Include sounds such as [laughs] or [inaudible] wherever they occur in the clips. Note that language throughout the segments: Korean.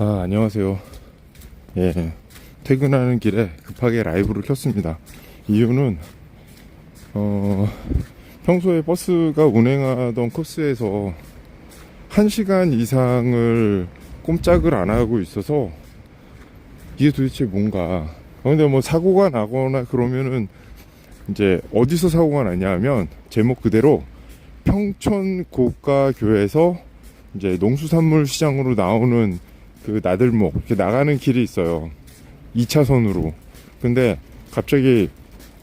아, 안녕하세요. 예, 퇴근하는 길에 급하게 라이브를 켰습니다. 이유는, 어, 평소에 버스가 운행하던 코스에서 1시간 이상을 꼼짝을 안 하고 있어서 이게 도대체 뭔가. 어, 근데 뭐 사고가 나거나 그러면은 이제 어디서 사고가 났냐 하면 제목 그대로 평촌 고가교에서 이제 농수산물 시장으로 나오는 그 나들목 이렇게 나가는 길이 있어요. 2차선으로. 근데 갑자기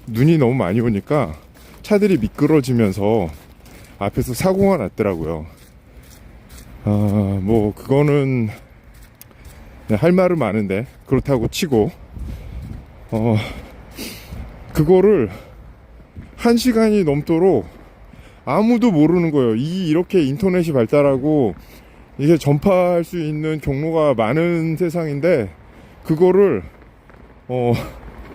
눈이 너무 많이 오니까 차들이 미끄러지면서 앞에서 사고가 났더라고요. 아, 뭐 그거는 네, 할 말은 많은데 그렇다고 치고 어 그거를 한 시간이 넘도록 아무도 모르는 거예요. 이 이렇게 인터넷이 발달하고 이게 전파할 수 있는 경로가 많은 세상인데 그거를 어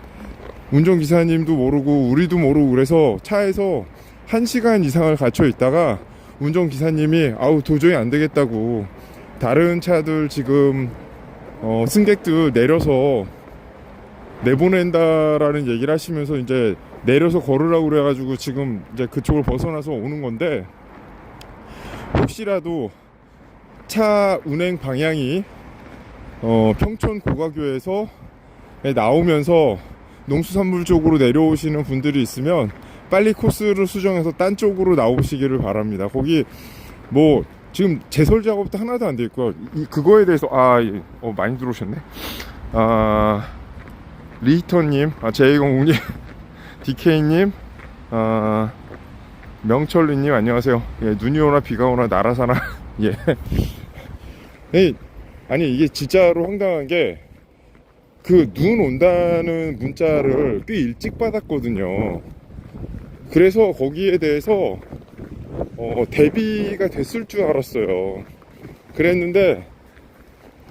[laughs] 운전기사님도 모르고 우리도 모르고 그래서 차에서 한 시간 이상을 갇혀 있다가 운전기사님이 아우 도저히 안 되겠다고 다른 차들 지금 어 승객들 내려서 내보낸다라는 얘기를 하시면서 이제 내려서 걸으라고 그래가지고 지금 이제 그쪽을 벗어나서 오는 건데 혹시라도 차 운행 방향이 어, 평촌 고가교에서 나오면서 농수산물 쪽으로 내려오시는 분들이 있으면 빨리 코스를 수정해서 딴 쪽으로 나오시기를 바랍니다. 거기 뭐 지금 제설 작업도 하나도 안 돼 있고요. 이- 그거에 대해서 아 예. 어, 많이 들어오셨네. 아 리히터님, 아, 제이공님, [laughs] DK님, 아, 명철리님 안녕하세요. 예, 눈이 오나 비가 오나 날아사나 [laughs] 예. 에이, 아니 이게 진짜로 황당한 게 그 눈 온다는 문자를 꽤 일찍 받았거든요. 그래서 거기에 대해서 어, 대비가 됐을 줄 알았어요. 그랬는데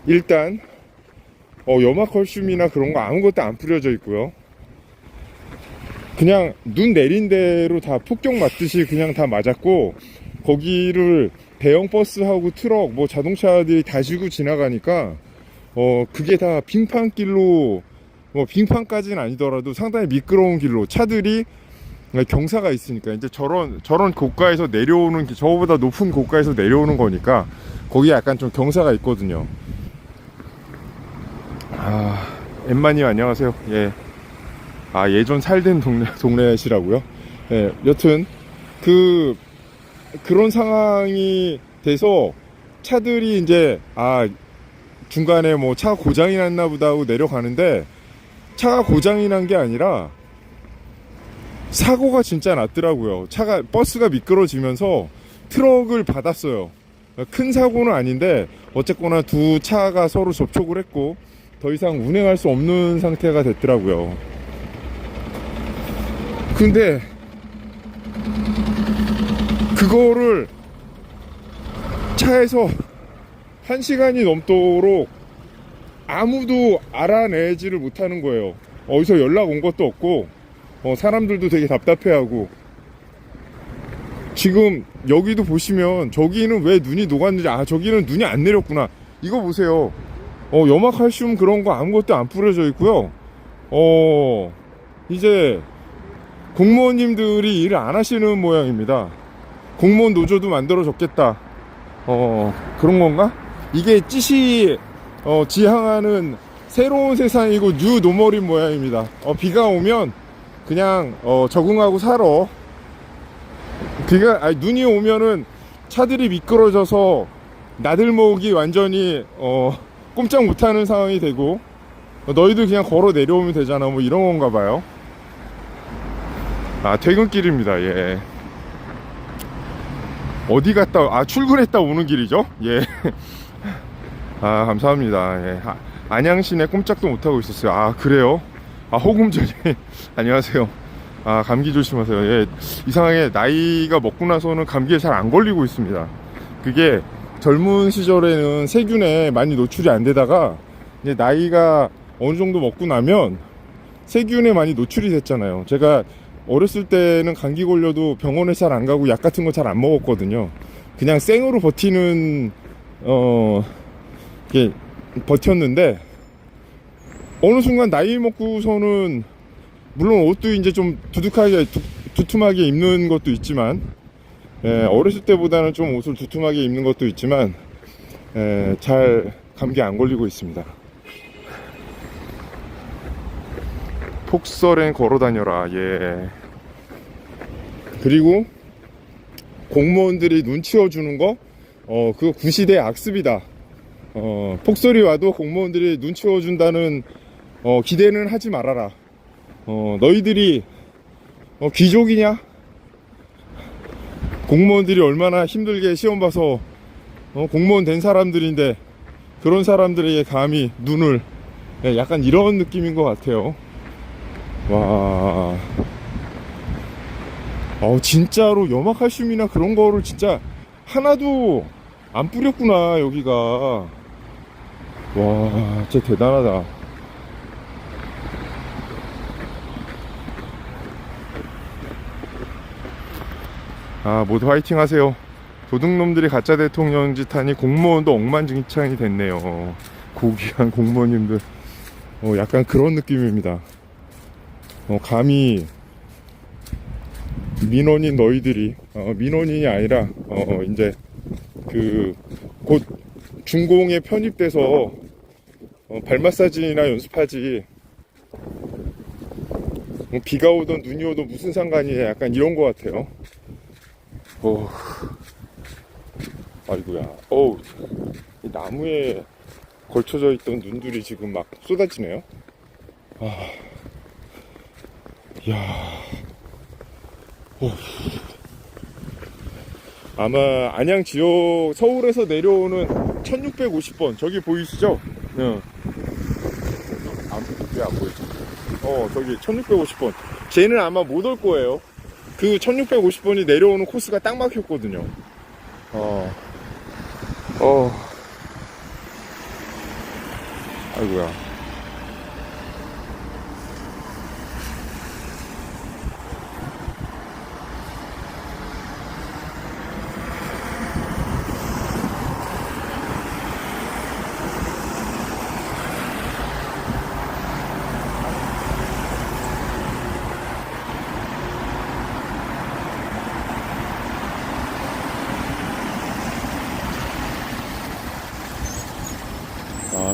일단 어, 염화컬슘이나 그런 거 아무것도 안 뿌려져 있고요. 그냥 눈 내린 대로 다 폭격 맞듯이 그냥 다 맞았고 거기를 대형 버스하고 트럭 뭐 자동차들이 다시고 지나가니까 어 그게 다 빙판길로 뭐 빙판까지는 아니더라도 상당히 미끄러운 길로 차들이 경사가 있으니까 이제 저런 저런 고가에서 내려오는 길, 저거보다 높은 고가에서 내려오는 거니까 거기 약간 좀 경사가 있거든요. 아, 엠마님 안녕하세요. 예. 아, 예전 살던 동네, 동네시라고요? 예, 여튼, 그, 그런 상황이 돼서 차들이 이제, 아, 중간에 뭐차 고장이 났나 보다 하고 내려가는데, 차가 고장이 난 게 아니라, 사고가 진짜 났더라고요. 차가, 버스가 미끄러지면서 트럭을 받았어요. 큰 사고는 아닌데, 어쨌거나 두 차가 서로 접촉을 했고, 더 이상 운행할 수 없는 상태가 됐더라고요. 근데 그거를 차에서 한 시간이 넘도록 아무도 알아내지를 못하는 거예요. 어디서 연락 온 것도 없고 어, 사람들도 되게 답답해하고 지금 여기도 보시면 저기는 왜 눈이 녹았는지 아 저기는 눈이 안 내렸구나 이거 보세요. 어, 염화칼슘 그런 거 아무것도 안 뿌려져 있고요. 어, 이제 공무원님들이 일을 안 하시는 모양입니다. 공무원 노조도 만들어졌겠다. 어, 그런 건가? 이게 찌시, 어, 지향하는 새로운 세상이고 뉴 노멀인 모양입니다. 어, 비가 오면 그냥, 어, 적응하고 살아. 비가, 아니, 눈이 오면은 차들이 미끄러져서 나들목이 완전히, 어, 꼼짝 못하는 상황이 되고 어, 너희들 그냥 걸어 내려오면 되잖아 뭐 이런 건가 봐요 아 퇴근길입니다 예 어디 갔다 아 출근했다 오는 길이죠? 예 아 [laughs] 감사합니다. 예. 아, 안양시내 꼼짝도 못하고 있었어요. 아 그래요? 아 호금전이 [laughs] 안녕하세요. 아 감기 조심하세요. 예. 이상하게 나이가 먹고 나서는 감기에 잘 안 걸리고 있습니다. 그게 젊은 시절에는 세균에 많이 노출이 안 되다가 이제 나이가 어느 정도 먹고 나면 세균에 많이 노출이 됐잖아요. 제가 어렸을 때는 감기 걸려도 병원에 잘 안 가고 약 같은 거 잘 안 먹었거든요. 그냥 생으로 버티는 어 이게 버텼는데 어느 순간 나이 먹고서는 물론 옷도 이제 좀 두둑하게 두, 두툼하게 입는 것도 있지만 예, 어렸을 때보다는 좀 옷을 두툼하게 입는 것도 있지만 예, 잘 감기 안 걸리고 있습니다. 폭설엔 걸어 다녀라. 예. 그리고 공무원들이 눈 치워주는 거, 어, 그거 구시대 악습이다. 어, 폭설이 와도 공무원들이 눈 치워준다는 어, 기대는 하지 말아라. 어, 너희들이 어, 귀족이냐? 공무원들이 얼마나 힘들게 시험 봐서 어, 공무원 된 사람들인데 그런 사람들에게 감히 눈을 네, 약간 이런 느낌인 것 같아요. 와, 어, 진짜로 염화칼슘이나 그런 거를 진짜 하나도 안 뿌렸구나 여기가. 와, 진짜 대단하다. 아, 모두 화이팅 하세요. 도둑놈들이 가짜 대통령 짓하니 공무원도 엉망진창이 됐네요. 고귀한 공무원님들. 어, 약간 그런 느낌입니다. 어, 감히 민원인 너희들이 어, 민원인이 아니라 어, 이제 그 곧 중공에 편입돼서 어, 발 마사지나 연습하지. 뭐 비가 오든 눈이 오든 무슨 상관이야? 약간 이런 것 같아요. 어, 아이고야. 이 나무에 걸쳐져 있던 눈들이 지금 막 쏟아지네요. 아, 야, 어. 아마 안양 지역 서울에서 내려오는 1650번 저기 보이시죠? 응. 안, 보이지? 어, 저기 1650번. 쟤는 아마 못 올 거예요. 그 1650번이 내려오는 코스가 딱 막혔거든요. 어. 어. 아이고야.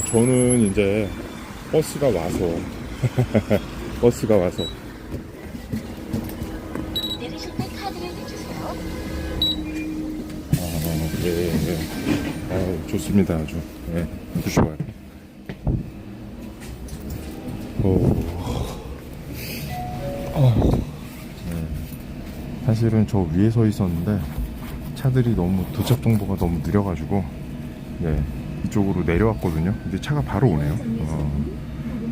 저는 이제 버스가 와서, [laughs] 버스가 와서. 아, 예, 예. 아, 좋습니다, 아주. 예, 아주 좋아요. 오. 어. 네. 사실은 저 위에 서 있었는데, 차들이 너무, 도착 정보가 너무 느려가지고, 네, 이쪽으로 내려왔거든요. 근데 차가 바로 오네요. 어,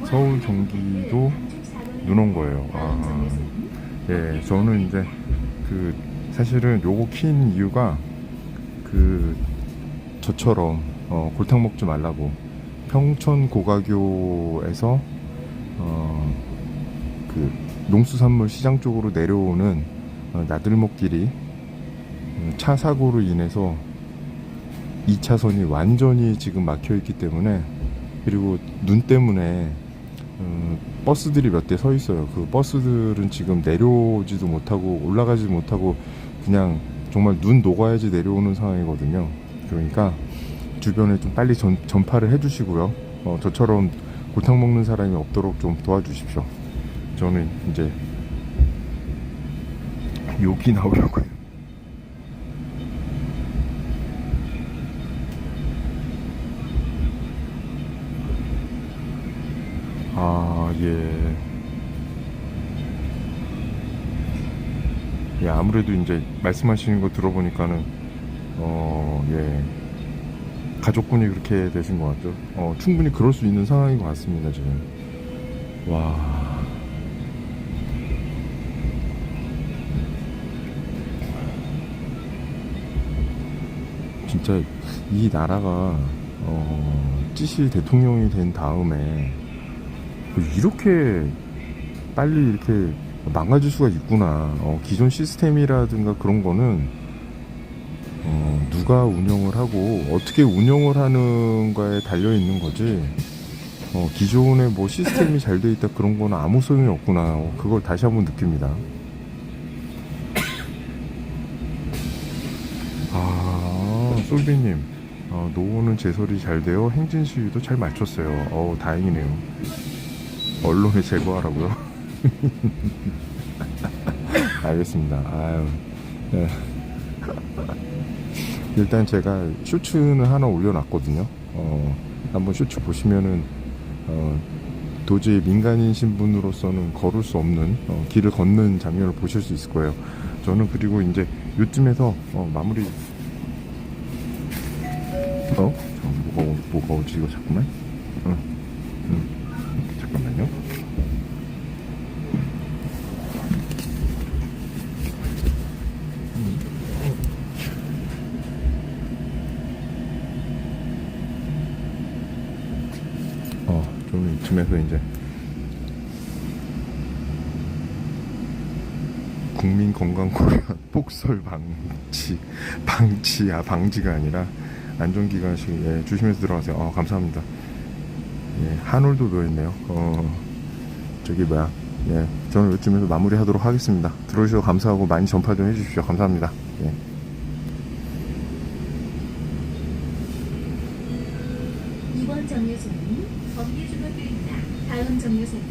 서울, 경기도 눈 온 거예요. 아, 예, 저는 이제 그 사실은 요거 킨 이유가 그 저처럼 어, 골탕 먹지 말라고 평촌 고가교에서 어, 그 농수산물 시장 쪽으로 내려오는 어, 나들목길이 음, 차 사고로 인해서 2차선이 완전히 지금 막혀 있기 때문에 그리고 눈 때문에 음, 버스들이 몇 대 서 있어요. 그 버스들은 지금 내려오지도 못하고 올라가지 못하고 그냥 정말 눈 녹아야지 내려오는 상황이거든요. 그러니까 주변에 좀 빨리 전, 전파를 해주시고요. 어, 저처럼 골탕 먹는 사람이 없도록 좀 도와주십시오. 저는 이제 욕이 나오려고요. 아, 예. 예, 아무래도 이제 말씀하시는 거 들어보니까는, 어, 예. 가족분이 그렇게 되신 것 같죠. 어, 충분히 그럴 수 있는 상황인 것 같습니다, 지금. 와. 진짜 이 나라가, 어, 찌시 대통령이 된 다음에, 이렇게 빨리 이렇게 망가질 수가 있구나. 어, 기존 시스템이라든가 그런 거는 어, 누가 운영을 하고 어떻게 운영을 하는가에 달려 있는 거지. 어, 기존에 뭐 시스템이 잘 돼 있다 그런 거는 아무 소용이 없구나. 어, 그걸 다시 한번 느낍니다. 아, 솔비님. 어, 노후는 제설이 잘 되어 행진 시위도 잘 맞췄어요. 어, 다행이네요. 언론에 제거하라고요. [laughs] 알겠습니다. 아유. 네. 일단 제가 쇼츠는 하나 올려놨거든요. 어, 한번 쇼츠 보시면은 어, 도저히 민간인 신 분으로서는 걸을 수 없는 어, 길을 걷는 장면을 보실 수 있을 거예요. 저는 그리고 이제 요쯤에서 어, 마무리. 어? 저 뭐가 뭐가 오지 이거 잠깐만. 응. 응. 잠깐만요. 어, 좀 이쯤에서 이제 국민 건강 고려 [laughs] 폭설 방치 방치야 방지가 아니라 안전기관식 예, 조심해서 들어가세요. 어, 감사합니다. 예, 한올도 놓여있네요. 어, 저기 뭐야? 예, 저는 이쯤에서 마무리하도록 하겠습니다. 들어주셔서 감사하고 많이 전파 좀 해주십시오. 감사합니다. 예. 이번 정류소는 법예중학교입니다. 다음 정류소는